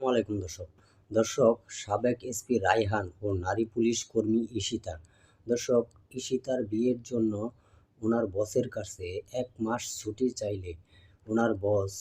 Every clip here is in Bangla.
আসসালামাইকুম দর্শক। দর্শক, সাবেক এসপি রায়হান ও নারী পুলিশ কর্মী ঈশিতা দর্শক, ঈশিতার বিয়ের জন্য ওনার বসের কাছে এক মাস ছুটি চাইলে ওনার বস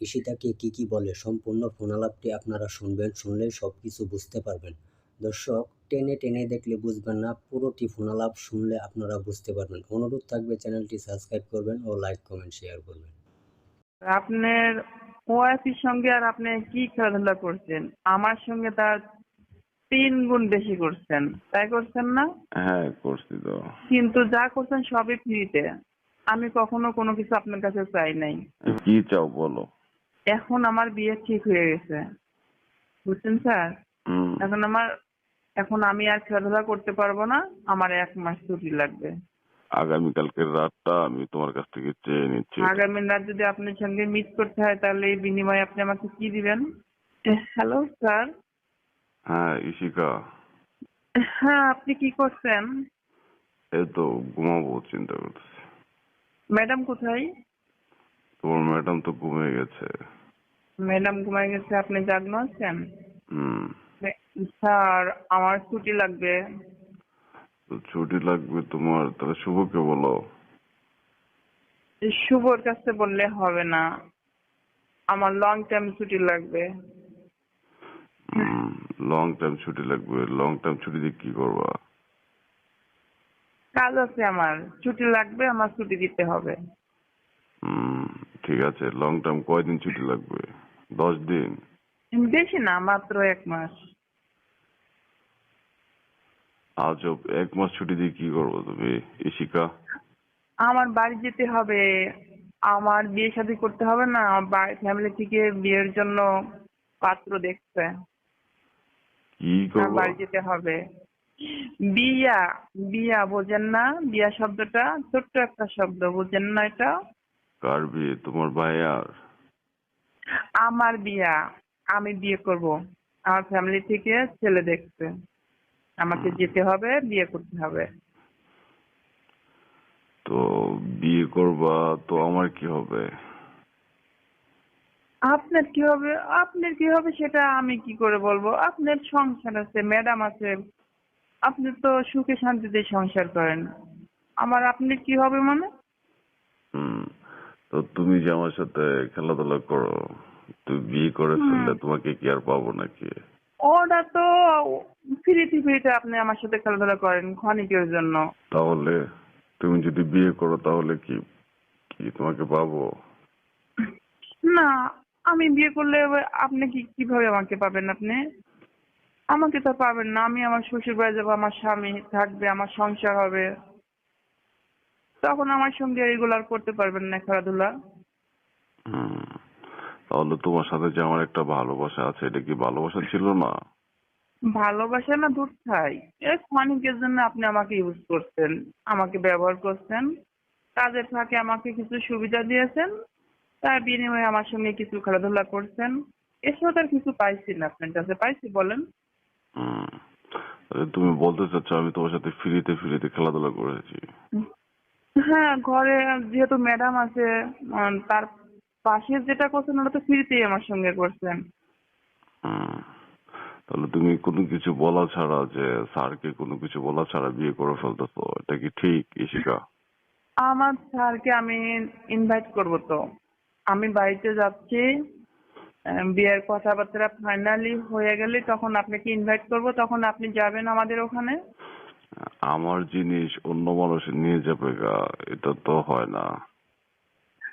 ঈশিতাকে কি কি বলে, সম্পূর্ণ ফোনালাপটি আপনারা শুনবেন শুনলে সব কিছু বুঝতে পারবেন। দর্শক, টেনে টেনে দেখলে বুঝবেন না, পুরোটি ফোনালাপ শুনলে আপনারা বুঝতে পারবেন। অনুরোধ থাকবে চ্যানেলটি সাবস্ক্রাইব করবেন ও লাইক, কমেন্ট, শেয়ার করবেন। আপনার ওয়াইফের সঙ্গে আর আপনি কি খেলাধুলা করছেন? আমার সঙ্গে তার তিন গুণ বেশি করছেন। তাই করছেন না? হ্যাঁ করছি তো। কিন্তু যা করছেন সবই ফ্রিতে। আমি কখনো কোনো কিছু আপনার কাছে চাই নাই। কি চাও বলো। এখন আমার বিয়ে ঠিক হয়ে গেছে। বুঝছেন স্যার? এখন আমার এখন আমি আর খেলাধুলা করতে পারব না। আমার এক মাস ছুটি লাগবে। আগামীকালকের রাতটা আমি তোমার কাছ থেকে চেয়ে নিচ্ছি। আগামী রাত যদি আপনার সঙ্গে মিট করতে হয় তাহলে এই বিনিময়ে আপনি আমাকে কি দিবেন? হ্যালো স্যার হ্যাঁ ইশিকা হ্যাঁ আপনি কি করছেন? এই তো ঘুমাবো চিন্তা করতেছি। ম্যাডাম কোথায়? তোমার ম্যাডাম তো ঘুমিয়ে গেছে। ম্যাডাম ঘুমায় গেছে আপনি জাগ্ন আছেন? হুম। স্যার আমার ছুটি লাগবে। ছুটি লাগবে তোমার তাহলে শুভকে বলো। শুভর কাছে বললে হবে না। আমার লং টাইম ছুটি লাগবে। লং টাইম ছুটি লাগবে। লং টাইম ছুটি দিয়ে কি করবা? কাজ আছে আমার। ছুটি লাগবে আমার ছুটি দিতে হবে। হুম ঠিক আছে। লং টাইম কয়দিন ছুটি লাগবে? দশ দিন? বেশি না মাত্র এক মাস। আজ এক মাস ছুটি দিয়ে কি করব তুমি ইশিকা আমার বাড়ি যেতে হবে। আমার বিয়ে শাদী করতে হবে না আমার ফ্যামিলি থেকে বিয়ের জন্য পাত্র দেখছে। কি আমার করব? বাড়ি যেতে হবে। বিয়া বিয়া বোঝেন না বিয়া শব্দটা ছোট্ট একটা শব্দ বোঝেন না এটা? কার বিয়ে? তোমার ভাইয়ার? আমার বিয়া আমি বিয়ে করব। আমার ফ্যামিলি থেকে ছেলে দেখছে। আমাকে যেতে হবে বিয়ে করতে হবে। তো বিয়ে করবা তো আমার কি হবে? আপনার কি হবে? আপনার কি হবে সেটা আমি কি করে বলব? আপনার সংসার আছে ম্যাডাম আছে। আপনি তো সুখে শান্তিতে সংসার করেন। আমার আপনি কি হবে মানে? হুম তো তুমি যে আমার সাথে খেলাধুলা করো তুমি বিয়ে করে ফেললে তোমাকে কি আর পাবো নাকি? ওটা তো ফ্রিতে ফ্রিতে আপনি আমার সাথে খেলাধুলা করেন ক্ষণিকের জন্য। তাহলে তুমি যদি বিয়ে করো তাহলে কি কি তোমাকে পাবো? না আমি বিয়ে করলে আপনি কি কীভাবে আমাকে পাবেন আপনি? আমাকে তো পাবেন না আমি আমার শ্বশুর বাড়ি যাব আমার স্বামী থাকবে আমার সংসার হবে। তখন আমার সঙ্গে রেগুলার করতে পারবেন না খেলাধুলা। হুম। তাহলে তোমার সাথে যে আমার একটা ভালোবাসা আছে এটা কি ভালোবাসা ছিল না? ভালোবাসা না দূর থাই এই ক্ষণিকের জন্য আপনি আমাকে ইউজ করছেন আমাকে ব্যবহার করছেন কাজের ফাঁকে আমাকে কিছু সুবিধা দিয়েছেন তার বিনিময়ে আমার সঙ্গে কিছু খেলাধুলা করছেন। এসব তার কিছু পাইছি না আপনার কাছে পাইছি বলেন। তুমি বলতে চাচ্ছ আমি তোমার সাথে ফ্রিতে ফ্রিতে খেলাধুলা করেছি। হ্যাঁ ঘরে যেহেতু ম্যাডাম আছে তার পাশে যেটা করছেন ওটা তো ফ্রিতেই আমার সঙ্গে করছেন। তাহলে তুমি কোনো কিছু বলা ছাড়া যে স্যারকে কোনো কিছু বলা ছাড়া বিয়ে করে ফেলতেছো এটা কি ঠিক ইশিকা আমার স্যারকে আমি ইনভাইট করব তো। আমি বাড়িতে যাচ্ছি বিয়ের কথাবার্তা ফাইনালি হয়ে গেলে তখন আপনাকে ইনভাইট করব তখন আপনি যাবেন আমাদের ওখানে? আমার জিনিস অন্য মানুষ নিয়ে যাবে গা এটা তো হয় না।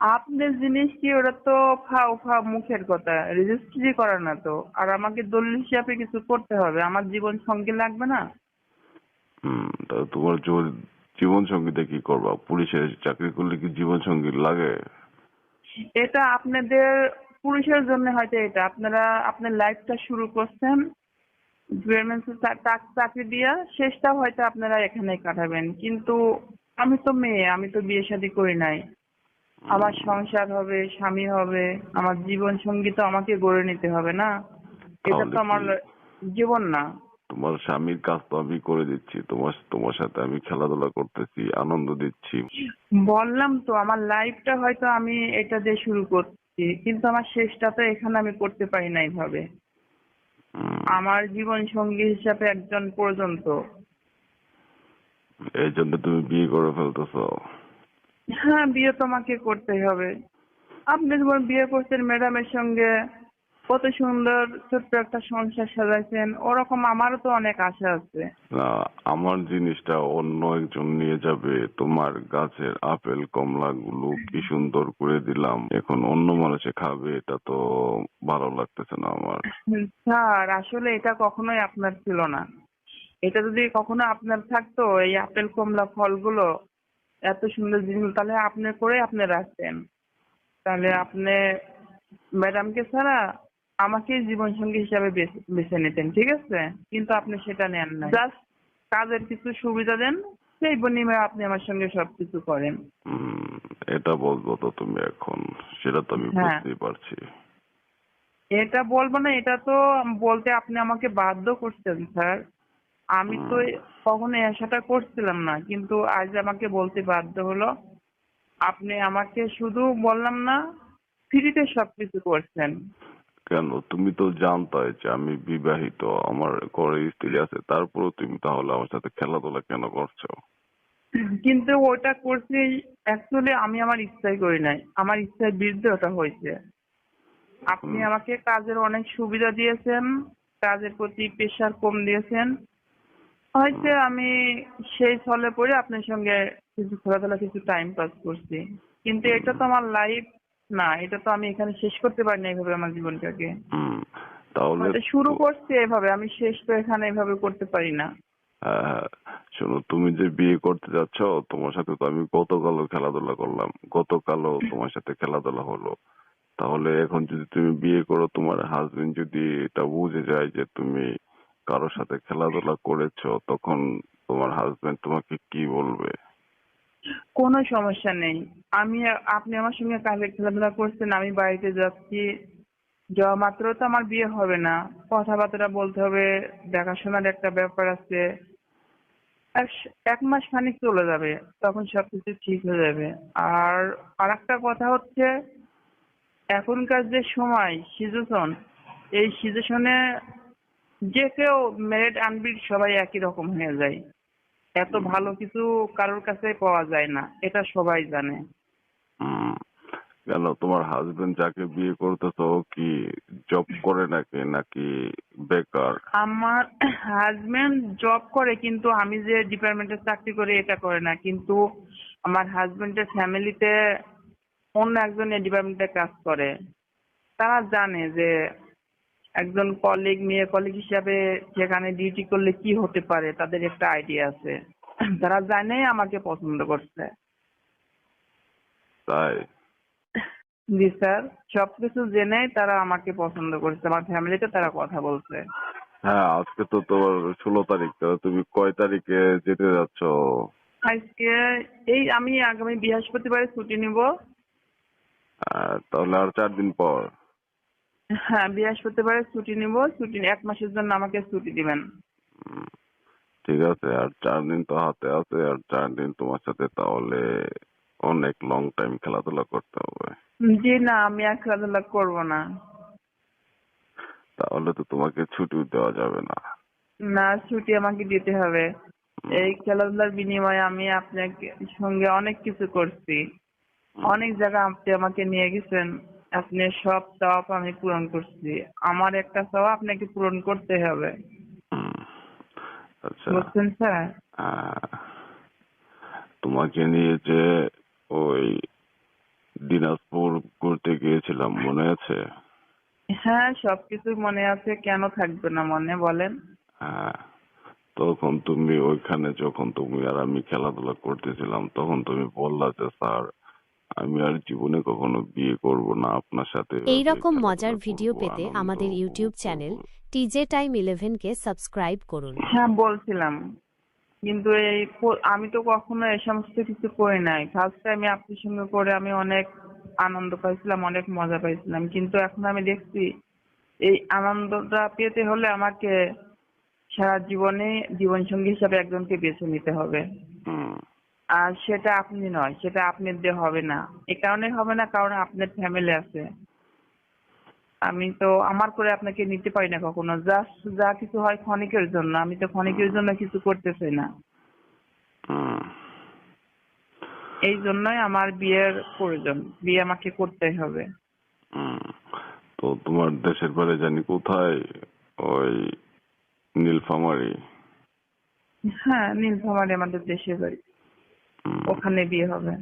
আপনার জিনিস কি ওটা তো ফাও ফাও মুখের কথা। রেজিস্ট্রি করা না তো। আর আমাকে দলিল হিসাবে কিছু করতে হবে। আমার জীবন সঙ্গে লাগবে না? হম তা তোমার জীবন- সঙ্গীতে কি করবা? পুলিশে চাকরি করলে কি জীবন সঙ্গী লাগে? এটা আপনাদের পুরুষের জন্য হয়তো এটা। আপনারা আপনার লাইফটা শুরু করছেন। চাকরি দিয়া শেষটাও হয়তো আপনারা এখানেই কাটাবেন। কিন্তু আমি তো মেয়ে আমি তো বিয়ে শাদী করি নাই। আমার সংসার হবে স্বামী হবে আমার জীবন সঙ্গী তো আমাকে গড়ে নিতে হবে না? এটা তো আমার জীবন না। তোমার স্বামীর কাজ তো আমি করে দিচ্ছি তোমার তোমার সাথে আমি খেলাধুলা করতেছি আনন্দ দিচ্ছি। বললাম তো আমার লাইফটা হয়তো আমি এটা দিয়ে শুরু করছি কিন্তু আমার শেষটা তো এখানে আমি করতে পারি না এইভাবে আমার জীবন সঙ্গী হিসাবে একজন পর্যন্ত। এই জন্য তুমি বিয়ে করে ফেলতেছো। হ্যাঁ বিয়ে তোমাকে করতেই হবে। আপনি যেমন বিয়ে করছেন ম্যাডামের সঙ্গে কত সুন্দর ছোট্ট একটা সংসার সাজাইছেন ওরকম আমারও তো অনেক আশা আছে। না আমার জিনিসটা অন্য একজন নিয়ে যাবে। তোমার গাছের আপেল কমলা গুলো কি সুন্দর করে দিলাম। এখন অন্য মানুষে খাবে এটা তো ভালো লাগতেছে না আমার। স্যার আসলে এটা কখনোই আপনার ছিল না। এটা যদি কখনো আপনার থাকতো এই আপেল কমলা ফলগুলো এত সুন্দর জিনিস তাহলে আপনি করে আপনি রাখতেন। তাহলে আপনি ম্যাডামকে ছাড়া আমাকে জীবন সঙ্গী হিসাবে বেছে নিতেন ঠিক আছে? কিন্তু আপনি সেটা নেন না জাস্ট কাজের কিছু সুবিধা দেন সেই বিনিময়ে আপনি আমার সঙ্গে সবকিছু করেন। এটা বলব তো তুমি এখন। সেটা তো আমি হ্যাঁ। বুঝতেই পারছি। এটা বলব না এটা তো বলতে আপনি আমাকে বাধ্য করছেন স্যার। আমি তো। কখনো আশাটা করছিলাম না কিন্তু আজ আমাকে বলতে বাধ্য হলো। আপনি আমাকে শুধু বললাম না ফ্রিতে সবকিছু করছেন। কেন? তুমি তো জানতে যে আমি বিবাহিত আমার ঘরে স্ত্রী আছে তারপরেও তুমি তাহলে আমার সাথে খেলাধুলা কেন করছ? কিন্তু ওটা করছি অ্যাকচুয়ালি আমি আমার ইচ্ছাই করি নাই আমার ইচ্ছার বিরুদ্ধে ওটা হয়েছে। আপনি আমাকে কাজের অনেক সুবিধা দিয়েছেন কাজের প্রতি প্রেশার কম দিয়েছেন হয়তো আমি সেই ছলে পড়ে আপনার সঙ্গে কিছু খেলাধুলা কিছু টাইম পাস করছি। কিন্তু এটা তো আমার লাইফ না এটা তো আমি এখানে শেষ করতে পারি না এইভাবে আমার জীবনটাকে। তাহলে শুরু করছি এভাবে আমি শেষ তো এখানে এভাবে করতে পারি না। হ্যাঁ, শোনো তুমি যে বিয়ে করতে যাচ্ছ তোমার সাথে তো আমি গতকালও খেলাধুলা করলাম গতকালও তোমার সাথে খেলাধুলা হলো। তাহলে এখন যদি তুমি বিয়ে করো তোমার হাজবেন্ড যদি এটা বুঝে যায় যে তুমি কারোর সাথে খেলাধুলা করেছ, তখন তোমার হাজবেন্ড তোমাকে কি বলবে? কোনো সমস্যা নেই। আমি, আপনি আমার সঙ্গে কাজে খেলাধুলা করছেন, আমি বাড়িতে যাচ্ছি। যাওয়া মাত্র তো আমার বিয়ে হবে না। কথাবার্তা বলতে হবে, দেখাশোনার একটা ব্যাপার আছে। এক- মাস খানিক চলে যাবে, তখন সবকিছু ঠিক হয়ে যাবে। আর আর একটা কথা হচ্ছে, এখনকার যে সময় সিচুয়েশন এই সিচুয়েশনে যে কেউ মেরিট আনবিট সবাই একই রকম হয়ে যায়। এত ভালো কিছু কারোর কাছে পাওয়া যায় না এটা সবাই জানে। কেন তোমার হাজবেন্ড যাকে বিয়ে করতেছো কি জব করে নাকি নাকি বেকার? আমার হাজবেন্ড জব করে কিন্তু আমি যে ডিপার্টমেন্টে চাকরি করি এটা করে না। কিন্তু আমার হাজবেন্ডের ফ্যামিলিতে অন্য একজন এই ডিপার্টমেন্টে কাজ করে। তারা জানে যে একজন কলিগ মেয়ে কলিগ হিসাবে সেখানে ডিউটি করলে কি হতে পারে তাদের একটা আইডিয়া আছে। তারা জানে আমাকে পছন্দ করছে। তাই? জি স্যার সবকিছু জেনে তারা আমাকে পছন্দ করছে। আমার ফ্যামিলিতে তারা কথা বলছে। হ্যাঁ আজকে তো তোমার ষোলো তারিখ তাহলে তুমি কয় তারিখে যেতে যাচ্ছ? আজকে এই আমি আগামী বৃহস্পতিবারে ছুটি নিব। আহ, তাহলে আর চার দিন পর। হ্যাঁ বৃহস্পতিবারে ছুটি নিব ছুটি এক মাসের জন্য আমাকে ছুটি দিবেন। ঠিক আছে আর চার দিন তো হাতে আছে আর চার দিন তোমার সাথে তাহলে অনেক লং টাইম খেলাধুলা করতে হবে। জি না আমি আর খেলাধুলা করব না। তাহলে তো তোমাকে ছুটি দেওয়া যাবে না। না ছুটি আমাকে দিতে হবে। এই খেলাধুলার বিনিময়ে আমি আপনাকে সঙ্গে অনেক কিছু করছি। অনেক জায়গা আপনি আমাকে নিয়ে গেছেন। আপনি সব চাপ আমি পূরণ করছি। আমার একটা চাওয়া আপনাকে পূরণ করতে হবে। আচ্ছা। বুঝছেন স্যার? তোমাকে নিয়ে যে ওই দিনাজপুর ঘুরতে গিয়েছিলাম মনে আছে? হ্যাঁ সবকিছু মনে আছে কেন থাকবে না মনে বলেন। হ্যাঁ তখন তুমি ওইখানে যখন তুমি আর আমি খেলাধুলা করতেছিলাম তখন তুমি বললা যে স্যার আমি আর জীবনে কখনো বিয়ে করব না আপনার সাথে। এই রকম মজার ভিডিও পেতে আমাদের ইউটিউব চ্যানেল টিজে টাইম ইলেভেনকে সাবস্ক্রাইব করুন। হ্যাঁ বলছিলাম। কিন্তু এই আমি তো কখনো এই সমস্ত কিছু করি নাই। ফার্স্ট টাইমে আপনার সঙ্গে করে আমি অনেক আনন্দ পাইছিলাম অনেক মজা পাইছিলাম। কিন্তু এখন আমি দেখছি এই আনন্দটা পেতে হলে আমাকে সারা জীবনে জীবন সঙ্গী হিসাবে একজনকে বেছে নিতে হবে। হুম, আর সেটা আপনি নয় সেটা আপনার দিয়ে হবে না। এ কারণে হবে না কারণ আপনার ফ্যামিলি আছে। আমি তো আমার করে আপনাকে নিতে পারি না কখনো। জাস্ট যা কিছু হয় ক্ষণিকের জন্য। আমি তো ক্ষণিকের জন্য কিছু করতে চাই না এই জন্যই আমার বিয়ের প্রয়োজন। বিয়ে আমাকে করতে হবে। তো তোমার দেশের বাড়ি জানি কোথায়? ওই নীলফামারি। হ্যাঁ নীলফামারী আমাদের দেশের বাড়ি। ওখানে বিয়ে হবে।